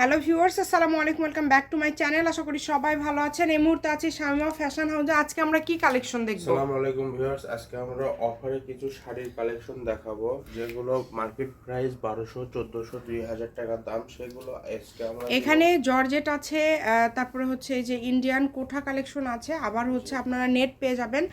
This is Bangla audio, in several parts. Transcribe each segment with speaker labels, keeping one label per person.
Speaker 1: হ্যালো ভিউয়ার্স আসসালামু আলাইকুম welcome back to my channel আশা করি সবাই ভালো আছেন। এই মুহূর্তে আছি শামিমা ফ্যাশন হাউসে আজকে আমরা কি কালেকশন দেখব?
Speaker 2: আসসালামু আলাইকুম ভিউয়ার্স আজকে আমরা অফারে কিছু শাড়ির কালেকশন দেখাবো যেগুলো মার্কেট প্রাইস বারোশো চোদ্দোশো দুই হাজার টাকার দাম সেগুলো আজকে আমরা
Speaker 1: এখানে জর্জেট আছে তারপরে হচ্ছে এই যে ইন্ডিয়ান কোঠা কালেকশন আছে আবার হচ্ছে আপনারা নেট পেয়ে যাবেন।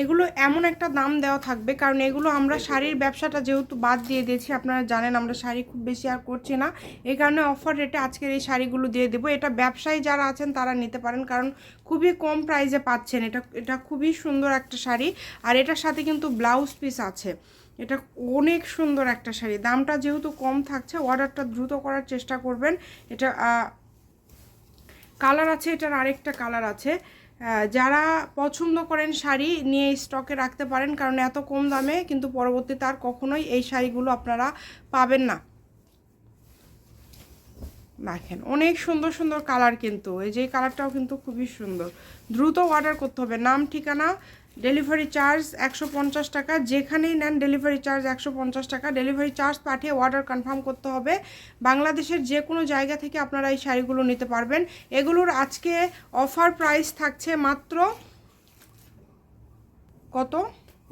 Speaker 1: এগুলো এমন একটা দাম দেওয়া থাকবে কারণ এগুলো আমরা শাড়ির ব্যবসাটা যেহেতু বাদ দিয়ে দিয়েছি আপনারা জানেন আমরা শাড়ি খুব বেশি আর করছি না। এই কারণে অফার রেটে আজকের এই শাড়িগুলো দিয়ে দেবো। এটা ব্যবসায়ী যারা আছেন, তারা নিতে পারেন, কারণ খুবই কম প্রাইসে পাচ্ছেন। এটা এটা খুবই সুন্দর একটা শাড়ি। আর এটার সাথে কিন্তু ব্লাউজ পিস আছে। এটা অনেক সুন্দর একটা শাড়ি। দামটা যেহেতু কম থাকছে অর্ডারটা দ্রুত করার চেষ্টা করবেন। এটা কালার আছে, এটার আরেকটা কালার আছে। যারা পছন্দ করেন শাড়ি নিয়ে স্টকে রাখতে পারেন, কারণ এত কম দামে কিন্তু পরবর্তীতে আর কখনোই এই শাড়িগুলো আপনারা পাবেন না। দেখেন, অনেক সুন্দর সুন্দর কালার কিন্তু, এই যে কালারটাও কিন্তু খুবই সুন্দর। দ্রুত অর্ডার করতে হবে, নাম, ঠিকানা ডেলিভারি চার্জ একশো পঞ্চাশ টাকা, যেখানেই নেন ডেলিভারি চার্জ একশো পঞ্চাশ টাকা ডেলিভারি চার্জ পাঠিয়ে অর্ডার কনফার্ম করতে হবে। বাংলাদেশের যে কোনো জায়গা থেকে আপনারা এই শাড়িগুলো নিতে পারবেন। এগুলোর আজকে অফার প্রাইস থাকছে মাত্র কত?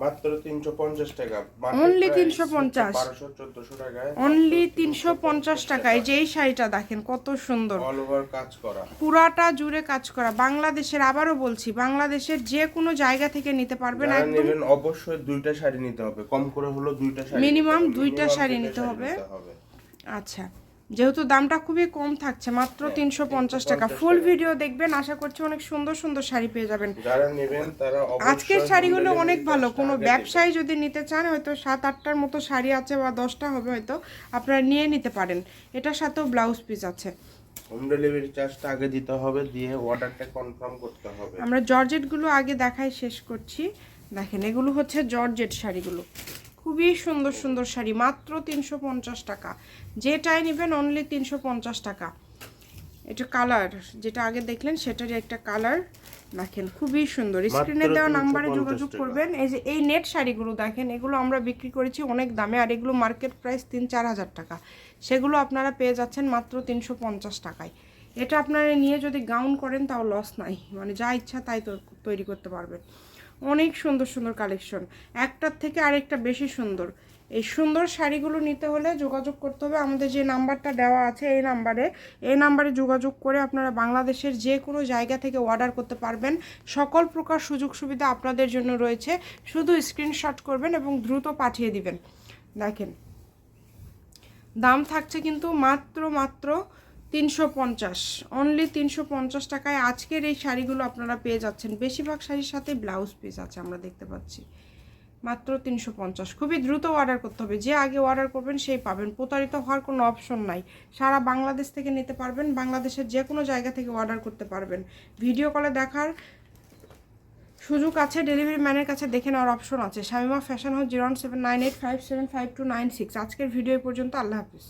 Speaker 2: মাত্র তিনশো পঞ্চাশ টাকা।
Speaker 1: Only 350
Speaker 2: বারোশো চোদ্দোশো টাকায়।
Speaker 1: অনলি তিনশো পঞ্চাশ টাকায়। যে এই শাড়িটা দেখেন কত সুন্দর।
Speaker 2: অল ওভার কাজ করা।
Speaker 1: পুরাটা জুড়ে কাজ করা। বাংলাদেশের আবারও বলছি বাংলাদেশের যে কোনো জায়গা থেকে নিতে পারবেন একদম
Speaker 2: অবশ্যই দুইটা শাড়ি নিতে হবে। কম করে হলো দুইটা শাড়ি হবে।
Speaker 1: দুইটা শাড়ি নিতে। হবে। আচ্ছা। যেহেতু দামটা খুবই কম থাকছে মাত্র তিনশো পঞ্চাশ টাকা। ফুল ভিডিও দেখবেন আশা করছি অনেক সুন্দর সুন্দর শাড়ি পেয়ে যাবেন। আজকের শাড়িগুলো অনেক ভালো। কোনো ব্যবসায়ী যদি নিতে চান হয়তো সাত আটটার মতো শাড়ি আছে বা দশটা হবে হয়তো আপনারা নিয়ে নিতে পারেন। এটার সাথেও ব্লাউজ পিস আছে।
Speaker 2: হোম ডেলিভারি চার্জটা আগে দিতে হবে দিয়ে অর্ডারটা কনফার্ম করতে হবে।
Speaker 1: আমরা জর্জেটগুলো আগে দেখাই শেষ করছি। দেখেন এগুলো হচ্ছে জর্জেট শাড়িগুলো। খুবই সুন্দর সুন্দর শাড়ি মাত্র তিনশো পঞ্চাশ টাকা। যেটাই নেবেন অনলি তিনশো পঞ্চাশ টাকা। এটা কালার যেটা আগে দেখলেন সেটারই একটা কালার দেখেন খুবই সুন্দর। স্ক্রিনে দেওয়া নাম্বারে যোগাযোগ করবেন। এই যে এই নেট শাড়িগুলো দেখেন এগুলো আমরা বিক্রি করেছি অনেক দামে আর এগুলো মার্কেট প্রাইস তিন চার হাজার টাকা। সেগুলো আপনারা পেয়ে যাচ্ছেন মাত্র তিনশো পঞ্চাশ টাকায়। এটা আপনারা নিয়ে যদি গাউন করেন তাও লস নাই। মানে যা ইচ্ছা তাই তৈরি করতে পারবেন। অনেক সুন্দর সুন্দর কালেকশন একটার থেকে আরেকটা বেশি সুন্দর। এই সুন্দর শাড়িগুলো নিতে হলে যোগাযোগ করতে হবে। আমাদের যে নাম্বারটা দেওয়া আছে এই নাম্বারে। এই নাম্বারে যোগাযোগ করে আপনারা বাংলাদেশের যে কোনো জায়গা থেকে অর্ডার করতে পারবেন। সকল প্রকার সুযোগ সুবিধা আপনাদের জন্য রয়েছে। শুধু স্ক্রিনশট করবেন এবং দ্রুত পাঠিয়ে দিবেন। দেখেন। দাম থাকছে কিন্তু মাত্র মাত্র তিনশো পঞ্চাশ। অনলি তিনশো পঞ্চাশ টাকায় আজকের এই শাড়িগুলো আপনারা পেয়ে যাচ্ছেন। বেশিরভাগ শাড়ির সাথে ব্লাউজ পিস আছে আমরা দেখতে পাচ্ছি। মাত্র তিনশো পঞ্চাশ। খুবই দ্রুত অর্ডার করতে হবে। যে আগে অর্ডার করবেন সেই পাবেন। প্রতারিত হওয়ার কোনো অপশন নাই। সারা বাংলাদেশ থেকে নিতে পারবেন। বাংলাদেশের যে কোনো জায়গা থেকে অর্ডার করতে পারবেন। ভিডিও কলে দেখার সুযোগ আছে। ডেলিভারি ম্যানের কাছে দেখে নেওয়ার অপশন আছে। Shamima fashion house zero seven nine eight five seven five two nine six আজকের ভিডিও পর্যন্ত। আল্লাহ হাফিজ।